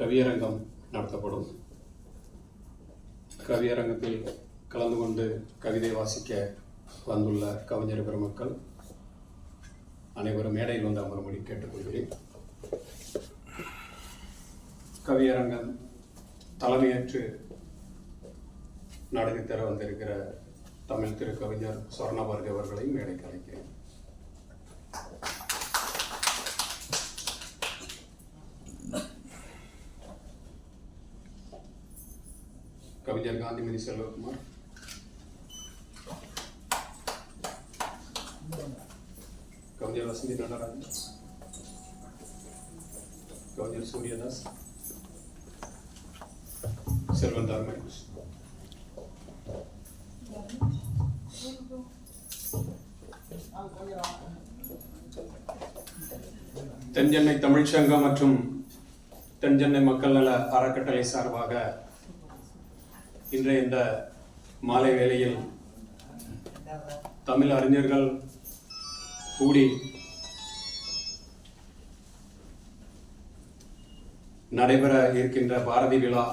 கவியரங்கம் நடத்தப்படும். கவியரங்கத்தில் கலந்து கொண்டு கவிதை வாசிக்க வந்துள்ள கவிஞர் பெருமக்கள் அனைவரும் மேடையில் வந்து அமரும்படி கேட்டுக்கொள்கிறேன். கவியரங்கம் தலைமையேற்று நடத்தி தர வந்திருக்கிற தமிழ் திரு கவிஞர் சொர்ணபாரதி அவர்களை மேடைக்கு அழைக்கிறேன். கவிஞர் காந்திமதி செல்வகுமார் கவிஞர் வசந்தி நடராஜன் கவிஞர் சூரியதாஸ் செல்வன் தர்மேஷ் தென்சென்னை தமிழ்ச்சங்கம் மற்றும் தென்சென்னை மக்கள் நல அறக்கட்டளை சார்பாக இன்றைய இந்த மாலை வேளையில் தமிழ் அறிஞர்கள் கூடி நடைபெற இருக்கின்ற பாரதி விழா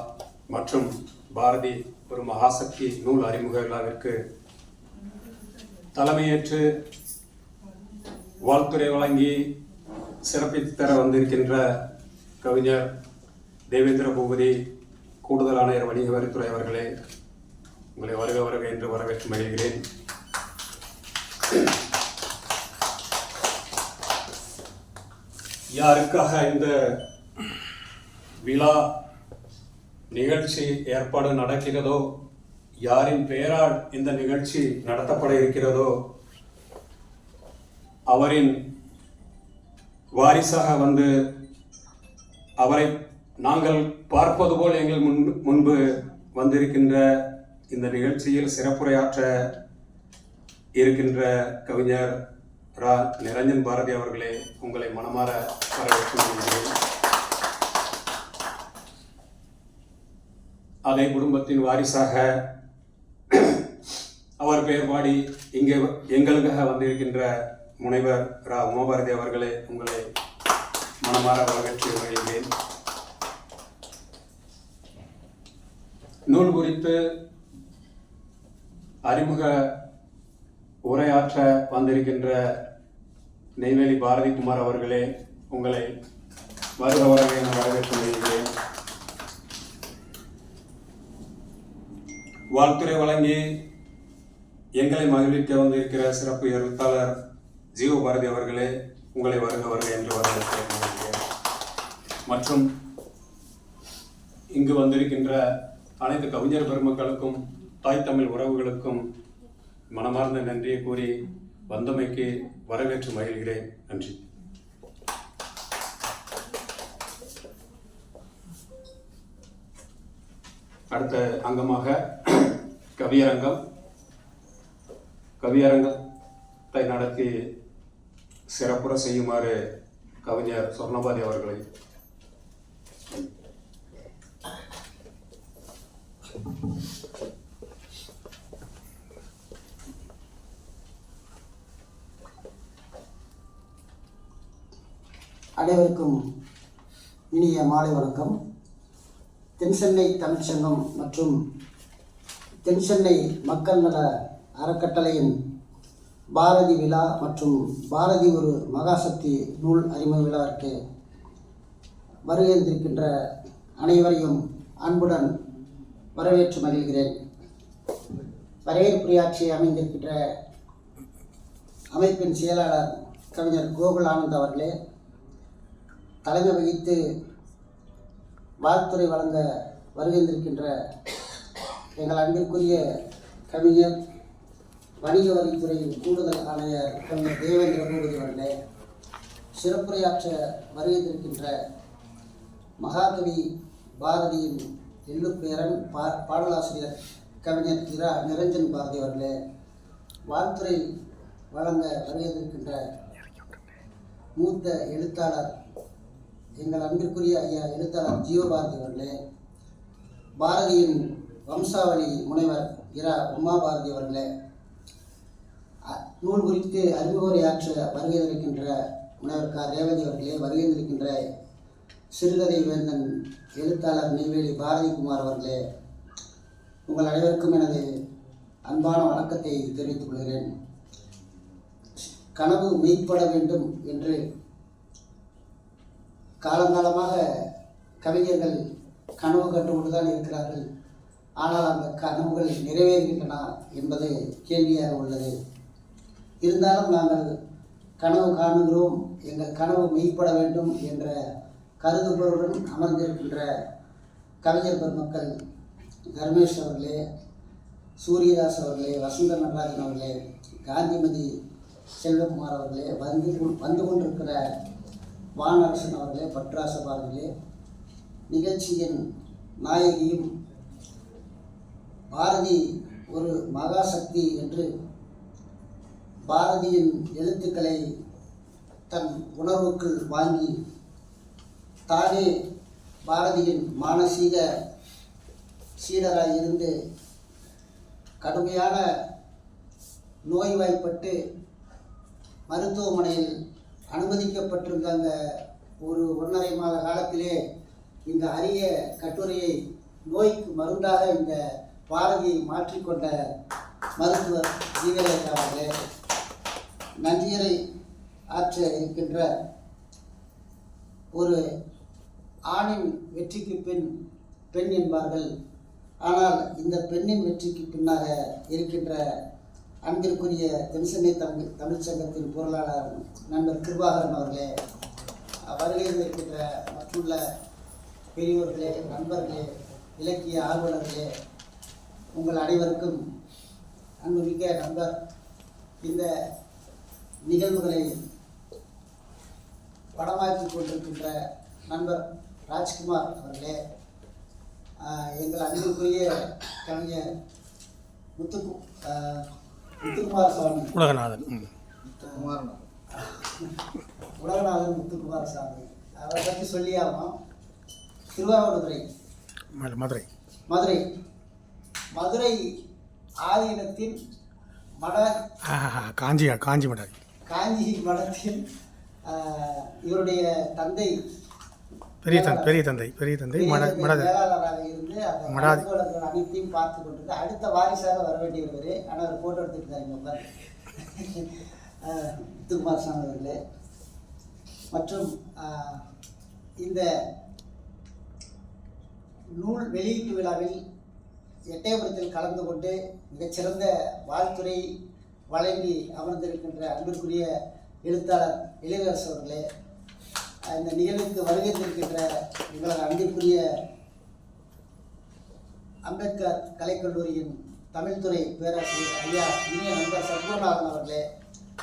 மற்றும் பாரதி ஒரு மகாசக்தி நூல் அறிமுக விழாவிற்கு தலைமையேற்று வாழ்த்துறை வழங்கி சிறப்பித்து தர வந்திருக்கின்ற கவிஞர் தேவேந்திர பூபதி கூடுதல் ஆணையர் வணிக வரித்துறை அவர்களே உங்களை வருக வருக என்று வரவேற்று மகிழ்கிறேன். யாருக்காக இந்த விழா நிகழ்ச்சி ஏற்பாடு நடக்கிறதோ யாரின் பெயரால் இந்த நிகழ்ச்சி நடத்தப்பட இருக்கிறதோ அவரின் வாரிசாக வந்து அவரை நாங்கள் பார்ப்பது போல் எங்கள் முன் முன்பு வந்திருக்கின்ற இந்த நிகழ்ச்சியில் சிறப்புரையாற்ற இருக்கின்ற கவிஞர் ரா. நிரஞ்சன் பாரதி அவர்களே உங்களை மனமாற வரவேற்கிறேன் அதே குடும்பத்தின் வாரிசாக அவர் பெயர் பாடி இங்கே எங்களுக்காக வந்திருக்கின்ற முனைவர் ரா. உமாபாரதி அவர்களே உங்களை மனமாற வரவேற்று வருகிறேன் நூல் குறித்து அறிமுக உரையாற்ற வந்திருக்கின்ற நெய்வேலி பாரதி குமார் அவர்களே உங்களை வருக வருக என வரவேற்று வாழ்த்துறை வழங்கி எங்களை மகிழ்விக்க வந்திருக்கிற சிறப்பு எழுத்தாளர் ஜீவபாரதி அவர்களே உங்களை வருக வருக என்று வரவேற்கிறேன் மற்றும் இங்கு வந்திருக்கின்ற அனைத்து கவிஞர் பெருமக்களுக்கும் தாய் தமிழ் உறவுகளுக்கும் மனமார்ந்த நன்றியை கூறி வந்தமைக்கு வரவேற்று மகிழ்கிறேன். நன்றி. அடுத்த அங்கமாக கவியரங்கம். கவியரங்கத்தை நடத்தி சிறப்புற செய்யுமாறு கவிஞர் சொர்ணபாதி அவர்களை அனைவருக்கும் இனிய மாலை வணக்கம். தென்சென்னை தமிழ்ச்சங்கம் மற்றும் தென்சென்னை மக்கள் நல அறக்கட்டளையின் பாரதி விழா மற்றும் பாரதி ஒரு மகாசக்தி நூல் அறிமுக விழாவிற்கு வருகின்றிருக்கின்ற அனைவரையும் அன்புடன் வரவேற்று மகிழ்கிறேன். வரவேற்புரையாட்சி அமைந்திருக்கின்ற அமைப்பின் செயலாளர் கவிஞர் கோகுல் ஆனந்த் அவர்களே தலைமை வகித்து வாழ்த்துறை வழங்க வருகின்றிருக்கின்ற எங்கள் அன்பிற்குரிய கவிஞர் வணிக வரித்துறையின் கூடுதல் ஆணையர் கவிஞர் தேவேந்திர பூபதி அவர்களே சிறப்புரையாற்ற வருகின்றிருக்கின்ற மகாகவி பாரதியின் எள்ளுப்பேரன் பா பாடலாசிரியர் கவிஞர் இரா நிரஞ்சன் பாரதி அவர்களே வாழ்த்துறை வழங்க வருகின்றிருக்கின்ற மூத்த எழுத்தாளர் எங்கள் அன்பிற்குரிய ஐயா எழுத்தாளர் ஜீவபாரதி அவர்களே பாரதியின் வம்சாவளி முனைவர் இரா உமா பாரதி அவர்களே நூல் குறித்து அறிமுக உரையாற்ற வருகை தருகின்ற முனைவர் க. ரேவதி அவர்களே வருகை தருகின்ற சிறுகதை வேந்தன் எழுத்தாளர் நெய்வேலி பாரதிகுமார் அவர்களே உங்கள் அனைவருக்கும் எனது அன்பான வணக்கத்தை தெரிவித்துக் கொள்கிறேன். கனவு மெய்ப்பட வேண்டும் என்று காலங்காலமாக கவிஞர்கள் கனவு கண்டு தான் இருக்கிறார்கள். ஆனால் அந்த கனவுகள் நிறைவேறுகின்றன என்பது கேள்வியாக உள்ளது. இருந்தாலும் நாங்கள் கனவு காணுகிறோம் எங்கள் கனவு மெய்ப்பட வேண்டும் என்ற கருதுகோளுடன் அமர்ந்திருக்கின்ற கவிஞர் பெருமக்கள் தர்மேஷ் அவர்களே சூரியதாஸ் அவர்களே வசந்த நடராஜன் அவர்களே காந்திமதி செல்வகுமார் அவர்களே வந்து வந்து கொண்டிருக்கிற வானரசன் அவர்களே பட்ராசபா அவர்களே நிகழ்ச்சியின் நாயகியும் பாரதி ஒரு மகாசக்தி என்று பாரதியின் எழுத்துக்களை தன் உணர்வுக்குள் வாங்கி தானே பாரதியின் மானசீக சீடராக இருந்து கடுமையான நோய்வாய்ப்பட்டு மருத்துவமனையில் அனுமதிக்கப்பட்டிருந்தாங்க ஒரு ஒன்றரை மாத காலத்திலே இந்த அரிய கட்டுரையை நோய்க்கு மருந்தாக இந்த பாரதியை மாற்றிக்கொண்ட மருத்துவர் ஜீவரேகா அவர்களே நன்றியரை ஆற்ற இருக்கின்ற ஒரு ஆணின் வெற்றிக்கு பின் பெண் என்பார்கள். ஆனால் இந்த பெண்ணின் வெற்றிக்கு பின்னாக இருக்கின்ற அன்பிற்குரிய தென்சென்னை தமிழ் தமிழ்ச்சங்கத்தின் பொருளாளர் நண்பர் கிருபாகரன் அவர்களே வருகையில் இருக்கின்ற மற்றுள்ள பெரியோர்களே நண்பர்களே இலக்கிய ஆர்வலர்களே உங்கள் அனைவருக்கும் அன்புமிக்க நண்பர் இந்த நிகழ்வுகளை படமாக்கி கொண்டிருக்கின்ற நண்பர் ராஜ்குமார் அவர்களே எங்கள் அன்புக்குரிய கவிஞர் முத்து முத்துக்குமார் சுவாமி உலகநாதன். உலகநாதன் முத்துக்குமார் சாமி அவரை பற்றி சொல்லியாகும் திருவாவடுதுறை. ம- மதுரை. மதுரை. மதுரை ஆதீனத்தின் மட ஆஹா, காஞ்சி காஞ்சி மடாதி. காஞ்சி மடத்தில் இவருடைய தந்தை பெரிய தந்தை பெரிய தந்தை பெரிய தந்தை மடாதி. மடாதி. அனைத்தையும் பார்த்து கொண்டிருந்து அடுத்த வாரிசாக வர வேண்டியவர் ஆனால் அவர் போட்டோ பாருங்க. ஆஹ், முத்துக்குமார் சாமி அவர்களே. மற்றும் இந்த நூல் வெளியீட்டு விழாவில் எட்டயபுரத்தில் கலந்து கொண்டு மிகச்சிறந்த வாழ்த்துறை வழங்கி அமர்ந்திருக்கின்ற அன்பிற்குரிய எழுத்தாளர் இளையரசு அவர்களே. இந்த நிகழ்வுக்கு வருகை தந்திருக்கின்ற எங்களது அன்பிற்குரிய அம்பேத்கர் கலைக்கல்லூரியின் தமிழ்துறை பேராசிரியர் ஐயா இனிய நண்பர் சத்குருநாதன் அவர்களே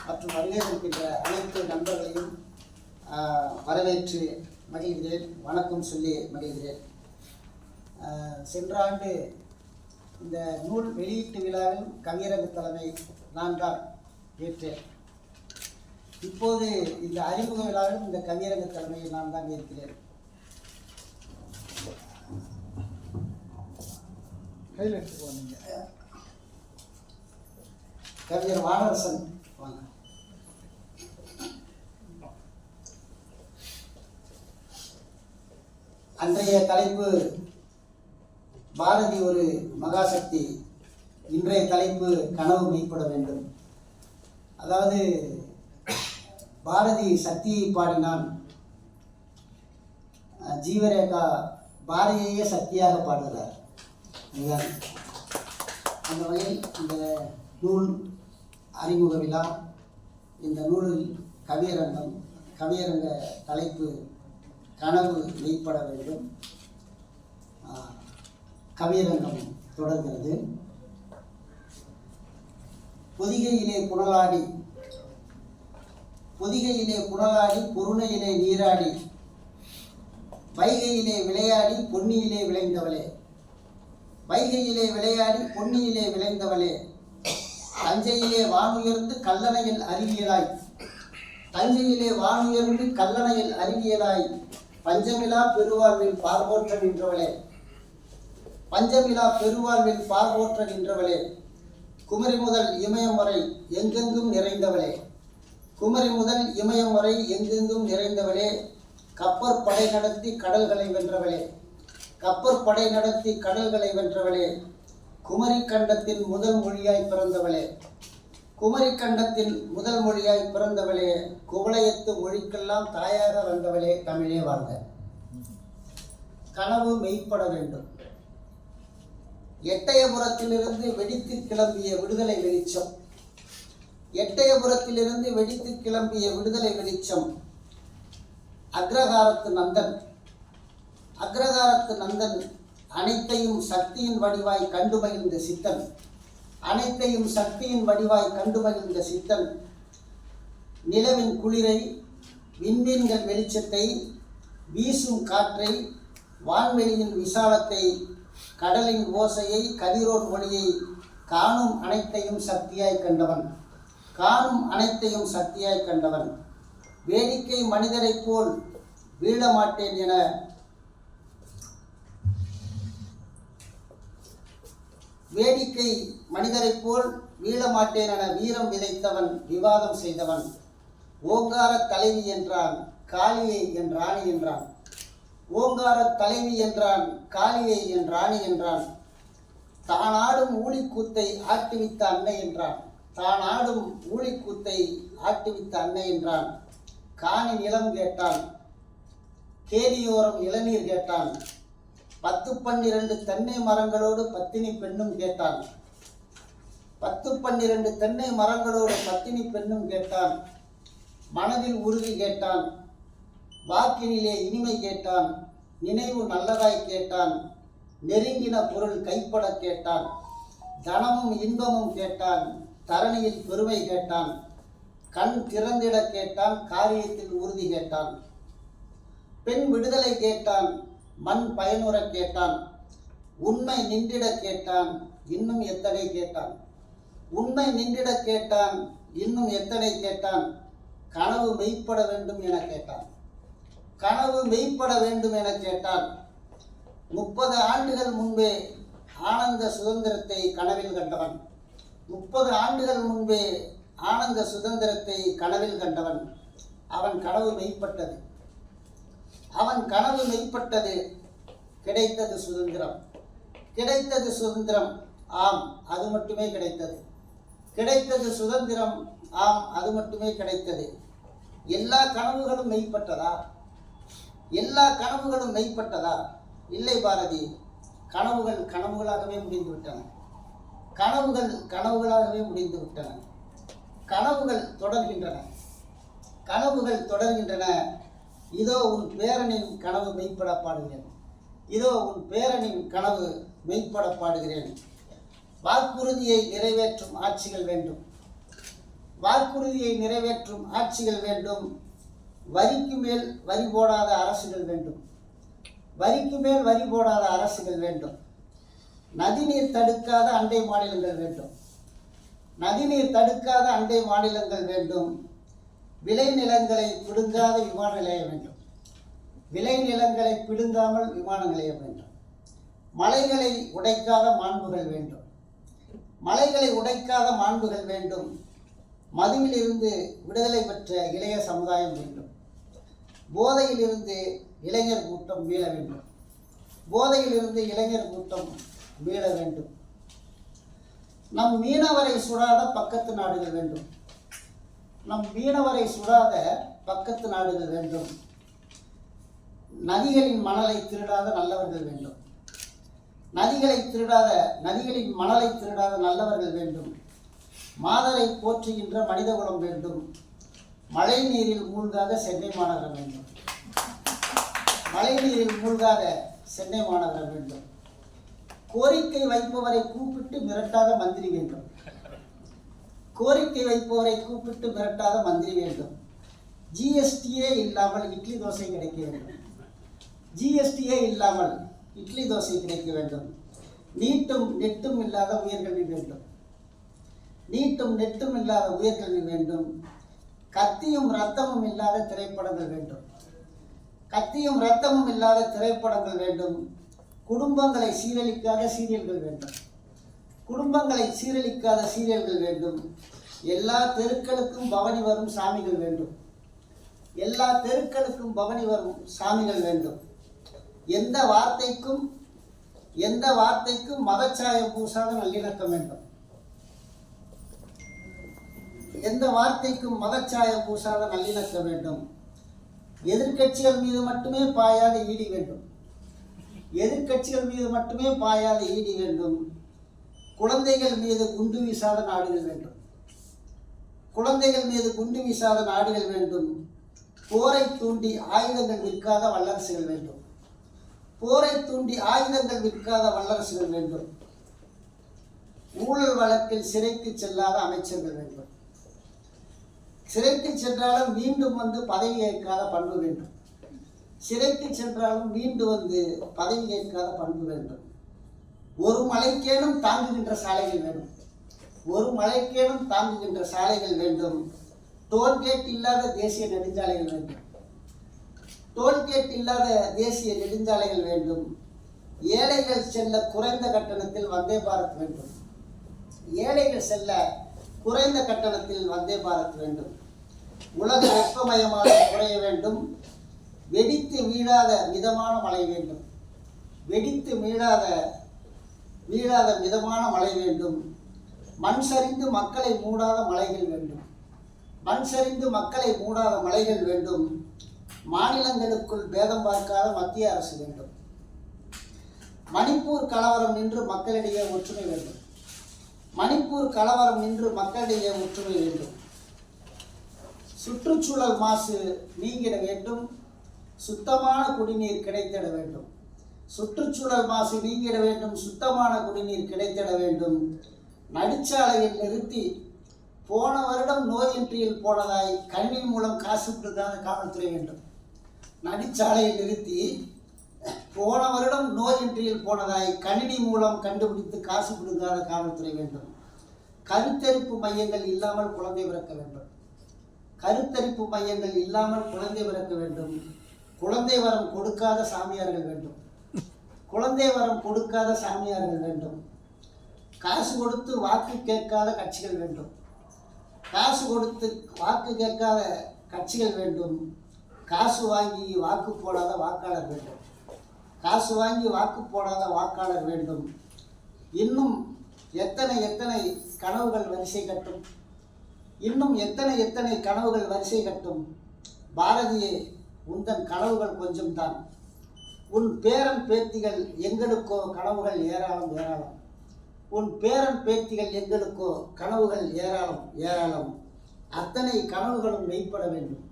மற்றும் வருகை தந்திருக்கின்ற அனைத்து நண்பர்களையும் வரவேற்று மகிழ்கிறேன். வணக்கம் சொல்லி மகிழ்கிறேன். சென்ற ஆண்டு இந்த நூல் வெளியீட்டு விழாவில் கவியரங்கு தலைமை நான் தான் ஏற்றேன். இப்போது இந்த அறிமுக விழாவில் இந்த கவியரங்க தலைமையில் நான் தான் இருக்கிறேன் கையில் எடுத்துக்கோ கவிஞர் வானரசன். வாங்க. அன்றைய தலைப்பு பாரதி ஒரு மகாசக்தி. இன்றைய தலைப்பு கனவு மெய்ப்பட வேண்டும். அதாவது பாரதி சக்தியை பாடினான். ஜீவரேகா பாரதியையே சக்தியாக பாடுகிறார். இதுதான் அந்த வகையில் இந்த நூல் அறிமுக விழா இந்த நூலில் கவியரங்கம் கவியரங்க தலைப்பு கனவு மெய்ப்பட வேண்டும். கவியரங்கம் தொடர்கிறது. பொதிகையிலே புனலாடி பொதிகையிலே புனலாடி பொருணையிலே நீராடி வைகையிலே விளையாடி பொன்னியிலே விளைந்தவளே. வைகையிலே விளையாடி பொன்னியிலே விளைந்தவளே. தஞ்சையிலே வானுயர்ந்து கல்லணையில் அறிவியலாய் தஞ்சையிலே வானுயர்ந்து கல்லணையில் அறிவியலாய் பஞ்சமிலா பெருவாழ்வில் பார்வோற்ற நின்றவளே. பஞ்சமிலா பெருவாழ்வில் பார்வோற்ற நின்றவளே. குமரி முதல் இமயம் வரை எங்கெங்கும் நிறைந்தவளே. குமரி முதல் இமயம் வரை எங்கெங்கும் நிறைந்தவளே கப்பற் படை நடத்தி கடல்களை வென்றவளே கப்பற் படை நடத்தி கடல்களை வென்றவளே குமரி கண்டத்தின் முதல் மொழியாய் பிறந்தவளே குமரி கண்டத்தின் முதல் மொழியாய் பிறந்தவளே குவளையத்து மொழிக்கெல்லாம் தாயாக வந்தவளே தமிழே வாழ்க. கனவு மெய்ப்பட வேண்டும். எட்டயபுரத்திலிருந்து வெடித்து கிளம்பிய விடுதலை வெளிச்சம். எட்டயபுரத்திலிருந்து வெடித்து கிளம்பிய விடுதலை வெளிச்சம். அக்ரகாரத்து நந்தன். அக்ரகாரத்து நந்தன் அனைத்தையும் சக்தியின் வடிவாய் கண்டு மகிழ்ந்த சித்தன். அனைத்தையும் சக்தியின் வடிவாய் கண்டு மகிழ்ந்த சித்தன். நிலவின் குளிரை விண்மீன்கள் வெளிச்சத்தை வீசும் காற்றை வான்வெளியின் விசாலத்தை கடலின் ஓசையை கதிரோன் ஒளியை காணும் அனைத்தையும் சக்தியாய் கண்டவன். காணும் அனைத்தையும் சக்தியாய் கண்டவன். வேடிக்கை மனிதரைப் போல் வீழமாட்டேன் என வேடிக்கை மனிதரைப் போல் வீழமாட்டேன் என வீரம் விதைத்தவன் விவாதம் செய்தவன். ஓங்கார தலைவி என்றான் காளியை என் ராணி என்றான். ஓங்கார தலைவி என்றான் காளியை என் ராணி என்றான். தான் ஆடும் ஊழிக்கூத்தை ஆட்டுவித்த அன்னை என்றான். தான் ஆடும் ஊழிக்கூத்தை ஆட்டுவித்த அன்னை என்றான். காணி நிலம் கேட்டான். கேரியோரம் இளநீர் கேட்டான். பத்து பன்னிரண்டு தென்னை மரங்களோடு பத்தினி பெண்ணும் கேட்டான். பத்து பன்னிரண்டு தென்னை மரங்களோடு பத்தினி பெண்ணும் கேட்டான். மனதில் உறுதி கேட்டான். வாக்கினிலே இனிமை கேட்டான். நினைவு நல்லதாய் கேட்டான். நெருங்கின பொருள் கைப்பட கேட்டான். தனமும் இன்பமும் கேட்டான். தரணியில் பெருமை கேட்டான். கண் திறந்திட கேட்டான் காரியத்தில் உறுதி கேட்டான். பெண் விடுதலை கேட்டான் மண் பயனுற கேட்டான். உண்மை நின்றிட கேட்டான் இன்னும் எத்தனை கேட்டான்? உண்மை நின்றிட கேட்டான் இன்னும் எத்தனை கேட்டான்? கனவு மெய்ப்பட வேண்டும் என கேட்டான். கனவு மெய்ப்பட வேண்டும் என கேட்டான். முப்பது ஆண்டுகள் முன்பே ஆனந்த சுதந்திரத்தை கனவில் கண்டவன். முப்பது ஆண்டுகள் முன்பே ஆனந்த சுதந்திரத்தை கனவில் கண்டவன். அவன் கனவு மெய்ப்பட்டது. அவன் கனவு மெய்ப்பட்டது. கிடைத்தது சுதந்திரம். கிடைத்தது சுதந்திரம். ஆம் அது மட்டுமே கிடைத்தது. கிடைத்தது சுதந்திரம். ஆம் அது மட்டுமே கிடைத்தது. எல்லா கனவுகளும் மெய்ப்பட்டதா? எல்லா கனவுகளும் மெய்ப்பட்டதா? இல்லை பாரதி. கனவுகள் கனவுகளாகவே முடிந்துவிட்டன. கனவுகள் கனவுகளாகவே முடிந்து விட்டன. கனவுகள் தொடர்கின்றன. கனவுகள் தொடர்கின்றன. இதோ உன் பேரனின் கனவு மெய்ப்பட பாடுகிறேன் இதோ உன் பேரனின் கனவு மெய்ப்பட பாடுகிறேன் வாக்குறுதியை நிறைவேற்றும் ஆட்சிகள் வேண்டும். வாக்குறுதியை நிறைவேற்றும் ஆட்சிகள் வேண்டும். வரிக்கு மேல் வரி போடாத அரசுகள் வேண்டும். வரிக்கு மேல் வரி போடாத அரசுகள் வேண்டும். நதிநீர் தடுக்காத அண்டை மாநிலங்கள் வேண்டும். நதிநீர் தடுக்காத அண்டை மாநிலங்கள் வேண்டும். விளைநிலங்களை பிடுங்காத விமான நிலையம் வேண்டும். விளைநிலங்களை பிடுங்காமல் விமான நிலையம் வேண்டும். மலைகளை உடைக்காத மாண்புகள் வேண்டும். மலைகளை உடைக்காத மாண்புகள் வேண்டும். மதுவிலிருந்து விடுதலை பெற்ற இளைய சமுதாயம் வேண்டும். போதையிலிருந்து இளைஞர் கூட்டம் மீள வேண்டும். போதையிலிருந்து இளைஞர் கூட்டம் மீள வேண்டும். நம் மீனவரை சுடாத பக்கத்து நாடுகள் வேண்டும். நம் மீனவரை சுடாத பக்கத்து நாடுகள் வேண்டும். நதிகளின் மணலை திருடாத நல்லவர்கள் வேண்டும். நதிகளை திருடாத நதிகளின் மணலை திருடாத நல்லவர்கள் வேண்டும். மாதரை போற்றுகின்ற மனிதகுலம் வேண்டும். மழை நீரில் மூழ்காத சென்னை மாநகரம் வேண்டும். மழை நீரில் மூழ்காத சென்னை மாநகரம் வேண்டும். கோரிக்கை வைப்பவரை கூப்பிட்டு மிரட்டாத மந்திரி வேண்டும். கோரிக்கை வைப்பவரை கூப்பிட்டு மிரட்டாத மந்திரி வேண்டும். ஜிஎஸ்டியே இல்லாமல் இட்லி தோசை கிடைக்க வேண்டும். ஜிஎஸ்டியே இல்லாமல் இட்லி தோசை கிடைக்க வேண்டும். நீட்டும் நெட்டும் இல்லாத உயர்கல்வி வேண்டும். நீட்டும் நெட்டும் இல்லாத உயர்கல்வி வேண்டும். கத்தியும் ரத்தமும் இல்லாத திரைப்படங்கள் வேண்டும். கத்தியும் ரத்தமும் இல்லாத திரைப்படங்கள் வேண்டும். குடும்பங்களை சீரழிக்காத சீரியல்கள் வேண்டும். குடும்பங்களை சீரழிக்காத சீரியல்கள் வேண்டும். எல்லா தெருக்களுக்கும் பவனி வரும் சாமிகள் வேண்டும். எல்லா தெருக்களுக்கும் பவனி வரும் சாமிகள் வேண்டும். எந்த வார்த்தைக்கும் எந்த வார்த்தைக்கும் மதச்சாயம் பூசாத நல்லிணக்கம் வேண்டும். எந்த வார்த்தைக்கும் மதச்சாயம் பூசாத நல்லிணக்கம் வேண்டும். எதிர்க்கட்சிகள் மீது மட்டுமே பாயாத ஈடி வேண்டும். எதிர்க்கட்சிகள் மீது மட்டுமே பாயாத ஈடி வேண்டும். குழந்தைகள் மீது குண்டு வீசாத நாடுகள் வேண்டும். குழந்தைகள் மீது குண்டு வீசாத நாடுகள் வேண்டும். போரை தூண்டி ஆயுதங்கள் விற்காத வல்லரசுகள் வேண்டும். போரை தூண்டி ஆயுதங்கள் விற்காத வல்லரசுகள் வேண்டும். ஊழல் வழக்கில் சிறைக்கு செல்லாத அமைச்சர்கள் வேண்டும். சிறைக்கு சென்றாலும் மீண்டும் வந்து பதவி ஏற்காத பண்பு வேண்டும். சிறைக்கு சென்றாலும் மீண்டு வந்து பதவி கேட்காத பண்பு வேண்டும். ஒரு மலைக்கேனும் தாங்குகின்ற சாலைகள் வேண்டும். ஒரு மலைக்கேனும் தாங்குகின்ற சாலைகள் வேண்டும். டோல்கேட் இல்லாத தேசிய நெடுஞ்சாலைகள் வேண்டும். டோல்கேட் இல்லாத தேசிய நெடுஞ்சாலைகள் வேண்டும். ஏழைகள் செல்ல குறைந்த கட்டணத்தில் வந்தே பாரத் வேண்டும். ஏழைகள் செல்ல குறைந்த கட்டணத்தில் வந்தே பாரத் வேண்டும். உலக வெப்பமயமாக குறைய வேண்டும். வெடித்து வீழாத மிதமான மழை வேண்டும். வெடித்து மீளாத வீழாத மிதமான மழை வேண்டும். மண் சரிந்து மக்களை மூடாத மலைகள் வேண்டும். மண் சரிந்து மக்களை மூடாத மலைகள் வேண்டும். மாநிலங்களுக்குள் பேதம் பார்க்காத மத்திய அரசு வேண்டும். மணிப்பூர் கலவரம் நின்று மக்களிடையே ஒற்றுமை வேண்டும். மணிப்பூர் கலவரம் நின்று மக்களிடையே ஒற்றுமை வேண்டும். சுற்றுச்சூழல் மாசு நீங்கிட வேண்டும். சுத்தமான குடிநீர் கிடைத்திட வேண்டும். சுற்றுச்சூழல் மாசு நீங்கிட வேண்டும் சுத்தமான குடிநீர் கிடைத்திட வேண்டும். நடுச்சாலையில் நிறுத்தி போன வருடம் நோயின்றியில் போனதாய் கணினி மூலம் காசு கொடுக்காத காவல்துறை வேண்டும். நடுச்சாலையில் நிறுத்தி போன வருடம் நோயின்றியில் போனதாய் கணினி மூலம் கண்டுபிடித்து காசு கொடுக்காத காவல்துறை வேண்டும். கருத்தரிப்பு மையங்கள் இல்லாமல் குழந்தை பிறக்க வேண்டும். கருத்தரிப்பு மையங்கள் இல்லாமல் குழந்தை பிறக்க வேண்டும். குழந்தை வரம் கொடுக்காத சாமியார்கள் வேண்டும். குழந்தை வரம் கொடுக்காத சாமியார்கள் வேண்டும். காசு கொடுத்து வாக்கு கேட்காத கட்சிகள் வேண்டும். காசு கொடுத்து வாக்கு கேட்காத கட்சிகள் வேண்டும். காசு வாங்கி வாக்கு போடாத வாக்காளர் வேண்டும். காசு வாங்கி வாக்கு போடாத வாக்காளர் வேண்டும். இன்னும் எத்தனை எத்தனை கனவுகள் வரிசை கட்டும். இன்னும் எத்தனை எத்தனை கனவுகள் வரிசை கட்டும். பாரதியே உந்தன் கனவுகள் கொஞ்சம்தான். உன் பேரன் பேத்திகள் எங்களுக்கோ கனவுகள் ஏராளம் ஏராளம். உன் பேரன் பேத்திகள் எங்களுக்கோ கனவுகள் ஏராளம் ஏராளம். அத்தனை கனவுகளும் மெய்ப்பட வேண்டும்.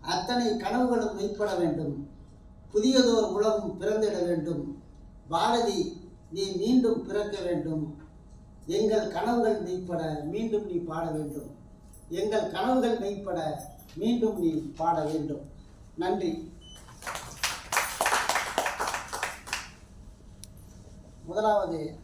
அத்தனை கனவுகளும் மெய்ப்பட வேண்டும். புதியதோர் உலகம் பிறந்திட வேண்டும். பாரதி நீ மீண்டும் பிறக்க வேண்டும். எங்கள் கனவுகள் மெய்ப்பட மீண்டும் நீ பாட வேண்டும். எங்கள் கனவுகள் மெய்ப்பட மீண்டும் நீ பாட வேண்டும். நன்றி. முதலாவது